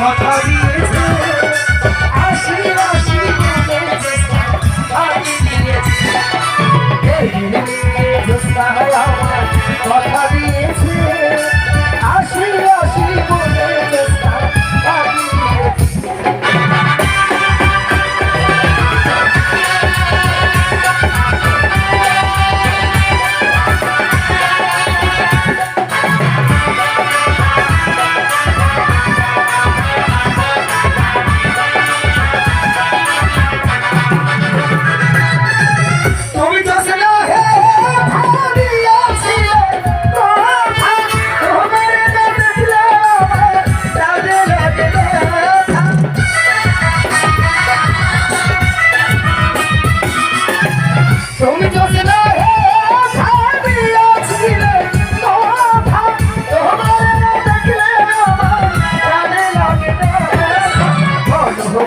কথা দিয়ে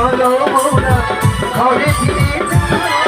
চলো ঘরে ফিরে